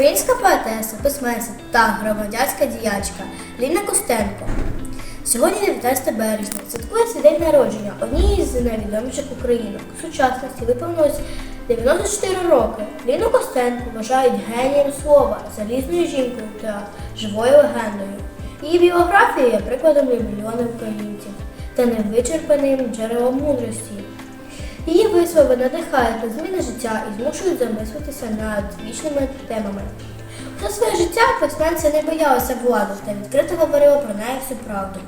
Українська поетеса, письменниця та громадянська діячка Ліна Костенко. Сьогодні 19 березня святкує свій день народження однієї з найвідоміших українок. В сучасності виповнилось 94 роки. Ліну Костенко вважають генієм слова, залізною жінкою та живою легендою. Її біографія є прикладом для мільйонів українців та невичерпаним джерелом мудрості. Вислови надихають на зміни життя і змушують замислитися над вічними темами. За своє життя письменця не боялася влади та відкрито говорила про неї всю правду.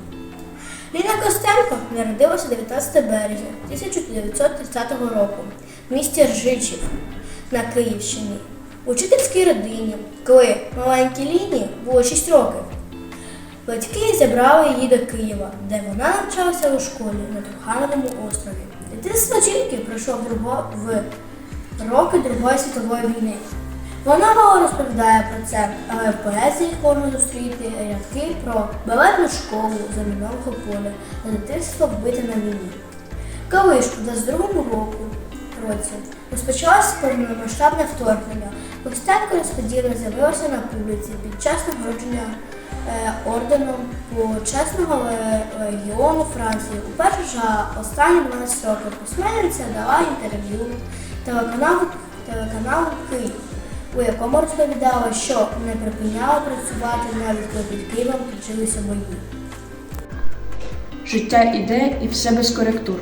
Ліна Костенко народилася 19 березня 1930 року в місті Ржичів на Київщині. Учительській родині, коли маленькій Ліні було 6 років. Батьки забрали її до Києва, де вона навчалася у школі на Трухановому острові. Дитинство жінки пройшло в, роки Другої світової війни. Вона мало розповідає про це, але в поезії можна зустріти рядки про балетну школу замінового поля та дитинство вбите на війні. Коли ж у 22-му року році розпочалося повномасштабне вторгнення, Костенко несподівано з'явилася на публіці під час нагородження орденом почесного ле- легіону Франції. Уперше за останні 12 років письменниця дала інтерв'ю телеканалу, телеканалу Київ, у якому розповідала, що не припиняла працювати навіть коли під Києвом точилися бої. Життя іде і все без коректур.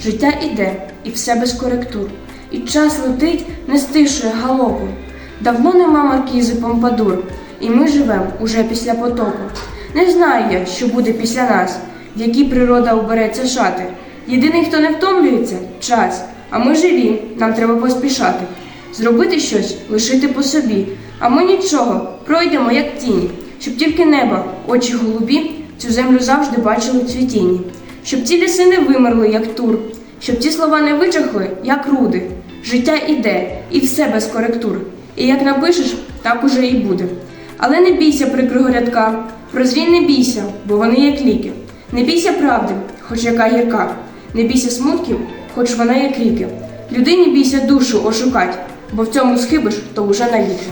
Життя іде і все без коректур. І час летить, не стишує галопу. Давно нема маркізи Помпадур, і ми живем уже після потоку. Не знаю я, що буде після нас, в якій природа обереться шати. Єдиний, хто не втомлюється час. А ми живі, нам треба поспішати. Зробити щось, лишити по собі. А ми нічого, пройдемо, як тіні, щоб тільки небо, очі голубі, цю землю завжди бачили в цвітінні. Щоб ці ліси не вимерли, як тур, щоб ті слова не вичахли, як руди. Життя іде, і все без коректур. І як напишеш, так уже і буде. Але не бійся прикрого рядка, прозрій не бійся, бо вони як ліки. Не бійся правди, хоч яка гірка. Не бійся смутків, хоч вона як ріки. Людині бійся душу ошукать, бо в цьому схибиш, то уже навіки.